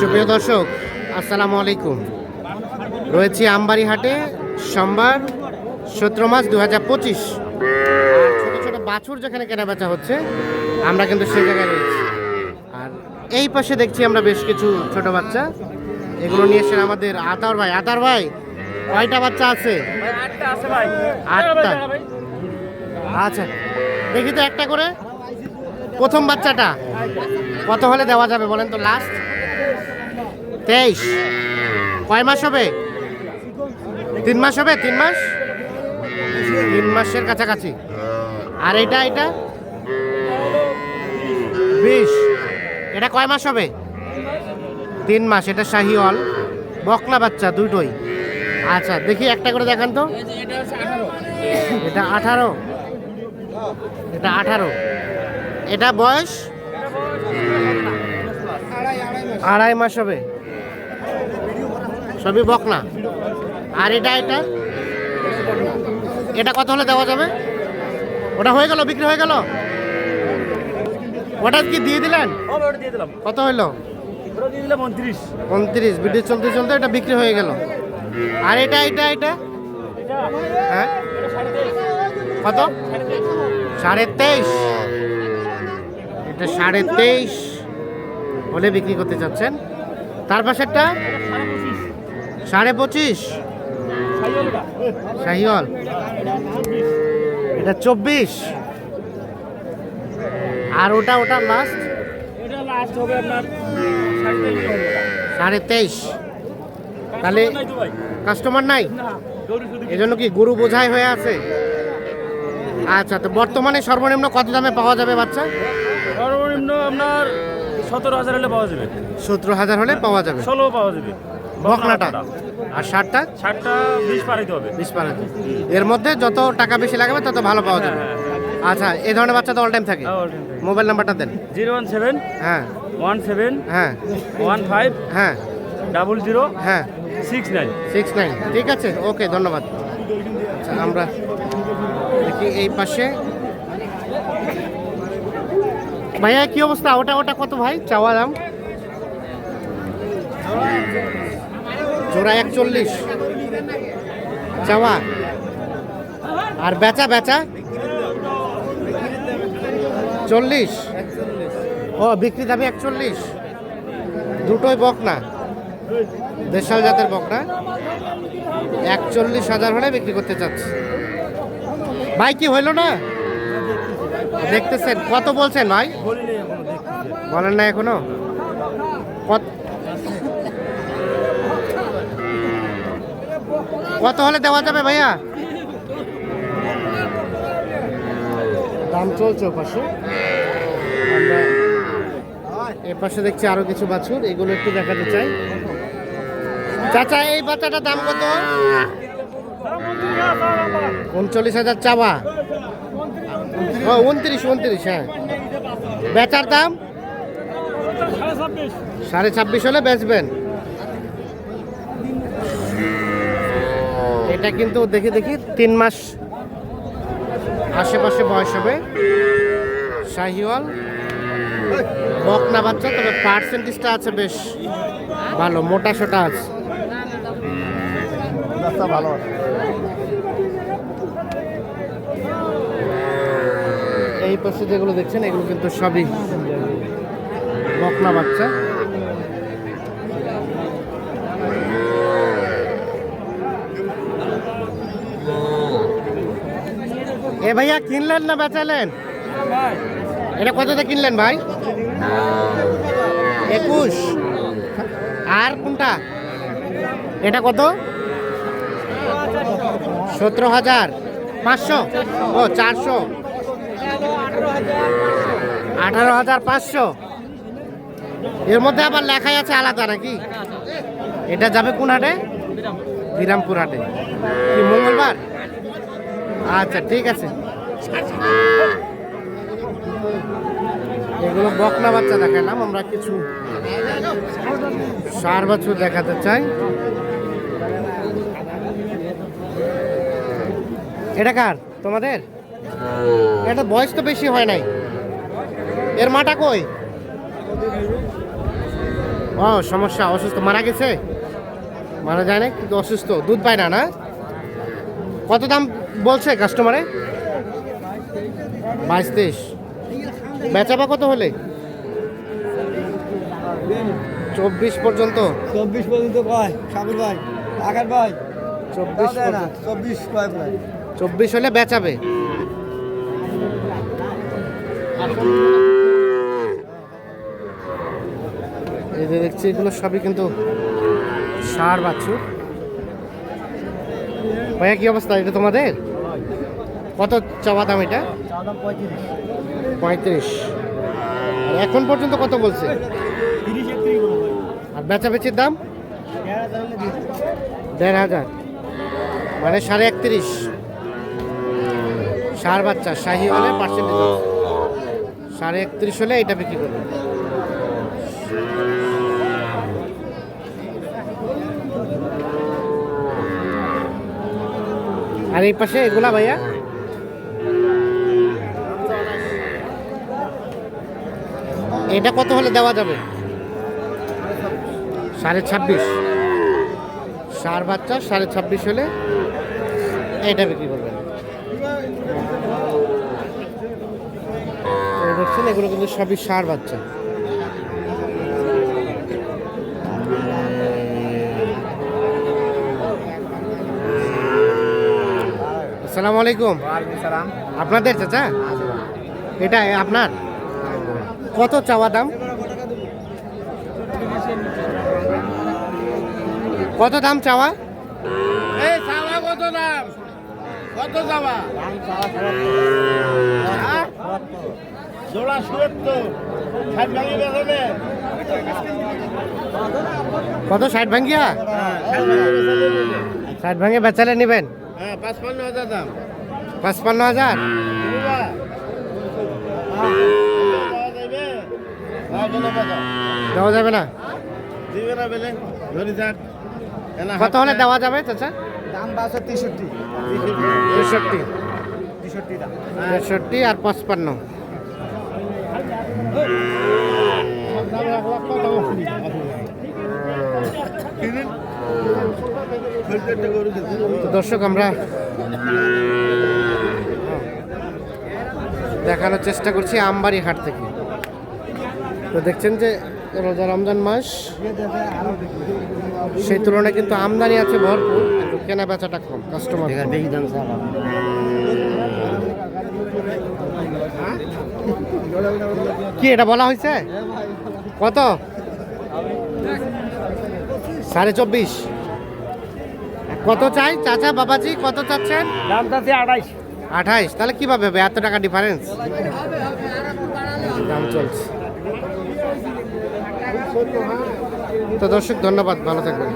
সুপ্রিয় দর্শক আসসালামু আলাইকুম। রয়েছি আমবাড়ি হাটে সোমবার সতেরো মাস দু হাজার পঁচিশ। ছোটো ছোটো বাছুর যেখানে কেনা বেচা হচ্ছে আমরা কিন্তু সেই জায়গায় রয়েছি। আর এই পাশে দেখছি আমরা বেশ কিছু ছোট বাচ্চা। এগুলো নিয়ে এসে আমাদের আতার ভাই। আতার ভাই কয়টা বাচ্চা আছে? আটটা আচ্ছা দেখি তো একটা করে। প্রথম বাচ্চাটা কত হলে দেওয়া যাবে বলেন তো লাস্ট তেইশ। কয় মাস হবে? তিন মাস হবে? তিন মাস? তিন মাসের কাছাকাছি। আর এটা এটা? বিশ। এটা কয় মাস হবে? তিন মাস। এটা শাহিওয়াল। বকলা বাচ্চা দুটোই। আচ্ছা দেখি একটা করে দেখান তো। এটা আঠারো। এটা আঠারো। এটা বয়স? আড়াই মাস হবে। সবই বকনা। আর এটা এটা? এটা কত হলে দেওয়া যাবে? ওটা হয়ে গেল বিক্রি হয়ে গেল? ওটা কি দিয়ে দিলেন? দিলাম। কত হইল? উনত্রিশ। উনত্রিশ ভিডিও চলতে চলতে এটা বিক্রি হয়ে গেল। আর এটা এটা এটা? হ্যাঁ? কত? সাড়ে তেইশ। এটা সাড়ে তেইশ হলে বিক্রি করতে চাচ্ছেন। তার পাশেরটা? সাড়ে পঁচিশ? শাহিওয়াল। এটা চব্বিশ। আর ওটা ওটা লাস্ট সাড়ে তেইশ। তাহলে কাস্টমার নাই? না গরু শুধু এই জন্য কি গরু বোঝাই হয়ে আছে? আচ্ছা তো বর্তমানে সর্বনিম্ন কত দামে পাওয়া যাবে বাচ্চা? সর্বনিম্ন আপনার সতেরো হাজার হলে পাওয়া যাবে। সতেরো হাজার হলে পাওয়া যাবে। ষোলো পাওয়া যাবে। বকনাটা? আর ষাটটা ষাটটা বিশ পার হইতে হবে। বিশ আছে। এর মধ্যে যত টাকা বেশি লাগবে তত ভালো পাওয়া যাবে। আচ্ছা এই ধরনের বাচ্চা তো অল টাইম থাকে। মোবাইল নাম্বারটা দেন। জিরো ওয়ান সেভেন হ্যাঁ। ওয়ান সেভেন হ্যাঁ। ওয়ান ফাইভ হ্যাঁ। ডাবল জিরো হ্যাঁ। Six nine. Six nine. ঠিক আছে? ওকে ধন্যবাদ। আচ্ছা আমরা দেখি এই পাশে। ভাইয়া কি অবস্থা? ওটা ওটা কত ভাই? চাওয়া দাম? জোড়া একচল্লিশ। চাওয়া। আর বেচা বেচা? চল্লিশ। ও, বিক্রি দাবি একচল্লিশ। দুটোই বকনা। দেশাল জাতের বকনা। একচল্লিশ হাজার হলে বিক্রি করতে চাচ্ছে। ভাই, কি হইল না? দেখতেছেন। কত বলছেন ভাই? বলেন না এখনও। কত কত হলে দেওয়া যাবে ভাইয়া? দাম চলছে ও পাশে এ পাশে দেখছি আরও কিছু বাছুর, এগুলো একটু দেখাতে চাই। চাচা, এই বাচ্চাটার দাম কত? উনচল্লিশ হাজার চাওয়া। ও, উনত্রিশ উনত্রিশ হ্যাঁ। বেচার দাম? সাড়ে ছাব্বিশ হলে বেচবেন। এটা কিন্তু দেখি দেখি তিন মাস আশেপাশে বয়স হবে। শাহিওয়াল বকনা বাচ্চা তবে পার্সেন্টেজটা আছে বেশ ভালো মোটা সোটা আছে। ভালো এই পাশে যেগুলো দেখছেন এগুলো কিন্তু সবই বকনা বাচ্চা। এ ভাইয়া, কিনলেন না বেচালেন? এটা কততে কিনলেন ভাই? একুশ। আর কোনটা? এটা কত? সতেরো হাজার। পাঁচশো? ও, চারশো। আঠারো হাজার পাঁচশো। এর মধ্যে আবার লেখাই আছে আলাদা নাকি? এটা যাবে কোন হাটে? বিরামপুর হাটে। মঙ্গলবার? আচ্ছা ঠিক আছে। এগুলো বকনা বাচ্চা দেখালাম, আমরা কিছু সার বাছুর দেখাতে চাই। এটা কার? তোমাদের? এটা বয়স তো বেশি হয় নাই। এর মাটা কই? ও, সমস্যা, অসুস্থ। মারা গেছে? মারা যায় না কিন্তু অসুস্থ। দুধ পায় না না? কত দাম বলছে কাস্টমারে বাইশ তেইশ। বেচাবা কত হলে? চব্বিশ পর্যন্ত। চব্বিশ পর্যন্ত সাগর ভাই আকার ভাই। চব্বিশ। চব্বিশ চব্বিশ হলে বেচাবে এই যে দেখছি এগুলো সবই কিন্তু সার বাছুর। ভাইয়া কি অবস্থা? এটা তোমাদের? কত চাওয়া দাম এটা? পঁয়ত্রিশ। এখন পর্যন্ত কত বলছে? আর বেচা বেচির দাম? দেড় হাজার মানে সাড়ে একত্রিশ। সার বাচ্চা শাহি হলে পার্সেন্টেজ সাড়ে একত্রিশ হলে এটা বিক্রি করবে। আর এই পাশে এগুলা ভাইয়া? এটা কত হলে দেওয়া যাবে? সাড়ে ছাব্বিশ। সার বাচ্চা সাড়ে ছাব্বিশ হলে এটা বিক্রি করবেন। দেখছেন এগুলো কিন্তু সবই সার বাচ্চা। আসসালামু আলাইকুম। আপনাদের চাচা? এটা আপনার? কত চাওয়া দাম? কত দাম চাওয়া? এই চাওয়া কত দাম? কত চাওয়া? জোড়া সত্তর। ষাট ভাঙি কত ষাট ভাঙ্গিয়া ষাট ভাঙে বেচালে নেবেন? হ্যাঁ পাঁচপান্ন হাজার দাম। পাঁচপান্ন হাজার বুঝবা? পাওয়া যাবে? হ্যাঁ, বলো কত? দেওয়া যাবে না? দিবে না বেলে? ধরি থাক। কত হলে দেওয়া যাবে চাচা? দাম বাসা তেষট্টি। তেষট্টি। তেষট্টি দাম। তেষট্টি আর পঁচপান্ন। দর্শক আমরা দেখানোর চেষ্টা করছি আমবাড়ি হাট থেকে। তো দেখছেন যে রোজা রমজান মাস সেই তুলনায় কিন্তু আমদানি আছে ভরপুর কিন্তু কেনা বেচাটা কম কাস্টমার বেশি দাম কি এটা বলা হয়েছে? কত? সাড়ে চব্বিশ। কত চাই? চাচা বাবাজি কত চাচ্ছেন? দাম চাচ্ছে আড়াইশ আঠাইশ। তাহলে কীভাবে হবে? এত টাকা ডিফারেন্স দাম চলছে। তো দর্শক ধন্যবাদ ভালো থাকবেন।